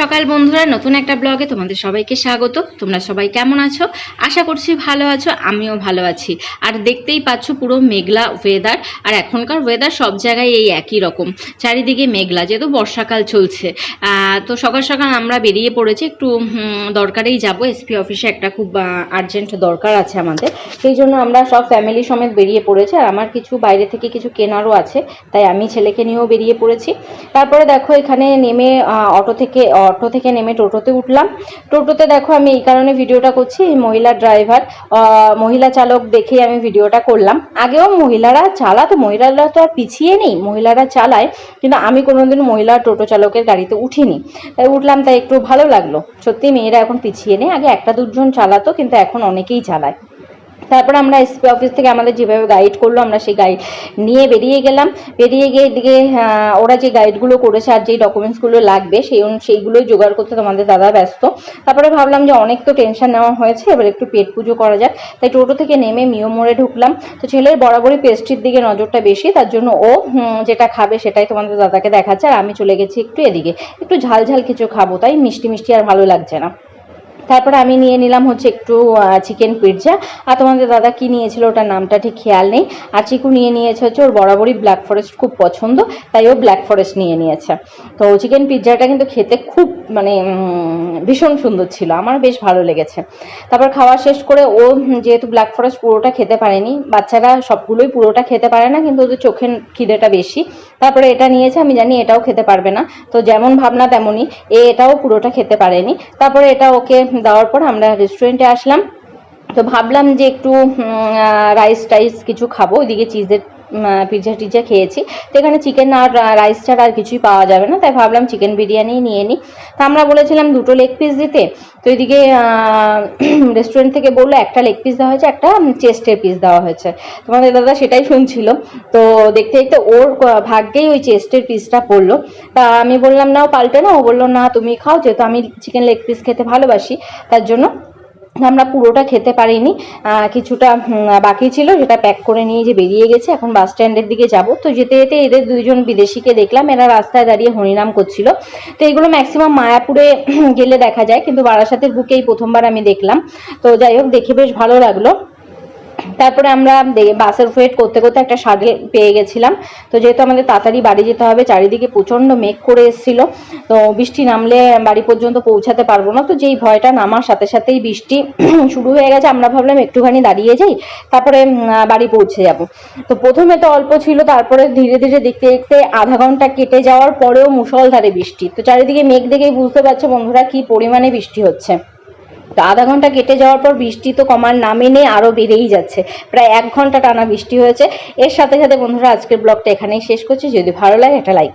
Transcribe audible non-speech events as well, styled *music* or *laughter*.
সকাল বন্ধুরা, নতুন একটা ব্লগে তোমাদের সবাইকে স্বাগত। তোমরা সবাই কেমন আছো? আশা করছি ভালো আছো, আমিও ভালো আছি। আর দেখতেই পাচ্ছ পুরো মেঘলা ওয়েদার আর এখনকার ওয়েদার সব জায়গায় এই একই রকম। চারিদিকে মেঘলা, যেহেতু বর্ষাকাল চলছে। তো সকাল সকাল আমরা বেরিয়ে পড়েছি, একটু দরকারেই যাব। এসপি অফিসে একটা খুব আর্জেন্ট দরকার আছে আমাদের। সেই জন্য আমরা সব ফ্যামিলি সমেত বেরিয়ে পড়েছি। আর আমার কিছু বাইরে থেকে কিছু কেনারও আছে, তাই আমি ছেলেকে নিয়েও বেরিয়ে পড়েছি। তারপরে দেখো এখানে নেমে অটো থেকে অটো থেকে নেমে টোটোতে উঠলাম। টোটোতে দেখো আমি এই কারণে ভিডিওটা করছি মহিলা ড্রাইভার মহিলা চালক দেখেই আমি ভিডিওটা করলাম। আগেও মহিলারা চালাতো, মহিলারা তো আর পিছিয়ে নেই, মহিলারা চালায়, কিন্তু আমি কোনোদিন মহিলা টোটো চালকের গাড়িতে উঠিনি। তাই উঠলাম, তাই একটু ভালো লাগল। সত্যি মেয়েরা এখন পিছিয়ে নেই, আগে একটা দুজন চালাতো, কিন্তু এখন অনেকেই চালায়। তারপরে আমরা এসপি অফিস থেকে আমাদের যেভাবে গাইড করল, আমরা সেই গাইড নিয়ে বেরিয়ে গেলাম। বেরিয়ে গিয়ে এদিকে ওরা যে গাইডগুলো করেছে আর যেই ডকুমেন্টসগুলো লাগবে, সেই সেইগুলোই জোগাড় করতে তোমাদের দাদা ব্যস্ত। তারপরে ভাবলাম যে অনেক তো টেনশন নেওয়া হয়েছে, এবার একটু পেট পুজো করা যাক। তাই টোটো থেকে নেমে মিও মোড়ে ঢুকলাম। তো ছেলের বরাবরই পেস্ট্রির দিকে নজরটা বেশি, তার জন্য ও যেটা খাবে সেটাই তোমাদের দাদাকে দেখাচ্ছে। আর আমি চলে গেছি একটু এদিকে। একটু ঝাল ঝাল কিছু খাব, তাই মিষ্টি মিষ্টি আর ভালো লাগছে না। তারপরে আমি নিয়ে নিলাম হচ্ছে একটু চিকেন পিৎজা আর তোমাদের দাদা কি নিয়েছিল ওটার নামটা ঠিক খেয়াল নেই। আর চিকু নিয়ে নিয়েছে হচ্ছে ওর বরাবরই ব্ল্যাক ফরেস্ট খুব পছন্দ, তাই ও ব্ল্যাক ফরেস্ট নিয়ে নিয়েছে। তো চিকেন পিৎজাটা কিন্তু খেতে খুব মানে ভীষণ সুন্দর ছিল। আমার বেশ ভালো লেগেছে। তারপর খাওয়া শেষ করে ও যেহেতু ব্ল্যাক ফরেস্ট পুরোটা খেতে পারেনি, বাচ্চারা সবগুলোই পুরোটা খেতে পারে না, কিন্তু ওদের চোখের খিদেটা বেশি। তারপরে এটা নিয়েছে, আমি জানি এটাও খেতে পারবে না। তো যেমন ভাবনা তেমনই, এ এটাও পুরোটা খেতে পারেনি। তারপরে এটা ওকে দেওয়ার পর আমরা রেস্টুরেন্টে আসলাম। তো ভাবলাম যে একটু রাইস টাইস কিছু খাব, ওইদিকে চিজের পিৎজা টিজা খেয়েছি। তো এখানে চিকেন আর রাইস ছাড়া আর কিছুই পাওয়া যাবে না। তাই ভাবলাম চিকেন বিরিয়ানি নিয়ে নিই। তা আমরা বলেছিলাম দুটো লেগ পিস দিতে। তো এদিকে রেস্টুরেন্ট *clears throat* থেকে বলল, একটা লেগ পিস দেওয়া হয়েছে, একটা চেস্টের পিস দেওয়া হয়েছে। তোমাদের দাদা সেটাই শুনছিল। তো দেখতে দেখতে ওর ভাগ্যেই ওই চেস্টের পিসটা পড়ল। তা আমি বললাম না ও পাল্টে না ও বলল, না, তুমি খাও, যেহেতু আমি চিকেন লেগ পিস খেতে ভালোবাসি, তার জন্য আমরা পুরোটা খেতে পারিনি। কিছুটা বাকি ছিল, সেটা প্যাক করে নিয়ে যে বেরিয়ে গেছে, এখন বাস স্ট্যান্ডের দিকে যাব। তো যেতে যেতে এদের দুইজন বিদেশিকে দেখলাম, এরা রাস্তায় দাঁড়িয়ে হরিনাম করছিল। তো এগুলো ম্যাক্সিমাম মায়াপুরে গেলে দেখা যায়, কিন্তু বারাসাতের বুকেই প্রথমবার আমি দেখলাম। তো যাই হোক, দেখে বেশ ভালো লাগল। তারপরে আমরা বাসের ওয়েট করতে করতে একটা শাটেল পেয়ে গেছিলাম। তো যেহেতু আমাদের তাড়াতাড়ি বাড়ি যেতে হবে, চারিদিকে প্রচণ্ড মেঘ করে এসেছিল। তো বৃষ্টি নামলে বাড়ি পর্যন্ত পৌঁছাতে পারব না। তো যেই ভয়টা নামার সাথে সাথেই বৃষ্টি *clears throat* শুরু হয়ে গেছে, আমরা ভাবলাম একটুখানি দাঁড়িয়ে যাই, তারপরে বাড়ি পৌঁছে যাব। তো প্রথমে তো অল্প ছিল, তারপরে ধীরে ধীরে দেখতে দেখতে আধা ঘণ্টা কেটে যাওয়ার পরেও মুষলধারে বৃষ্টি। তো চারিদিকে মেঘ দেখেই বুঝতে পারছ বন্ধুরা কি পরিমাণে বৃষ্টি হচ্ছে। তো আধা ঘণ্টা কেটে যাওয়ার পর বৃষ্টি তো কমার নামে নেই আরও বেড়েই যাচ্ছে। প্রায় এক ঘণ্টা টানা বৃষ্টি হয়েছে। এর সাথে সাথে বন্ধুরা, আজকের ব্লগটা এখানেই শেষ করছি। যদি ভালো লাগে একটা লাইক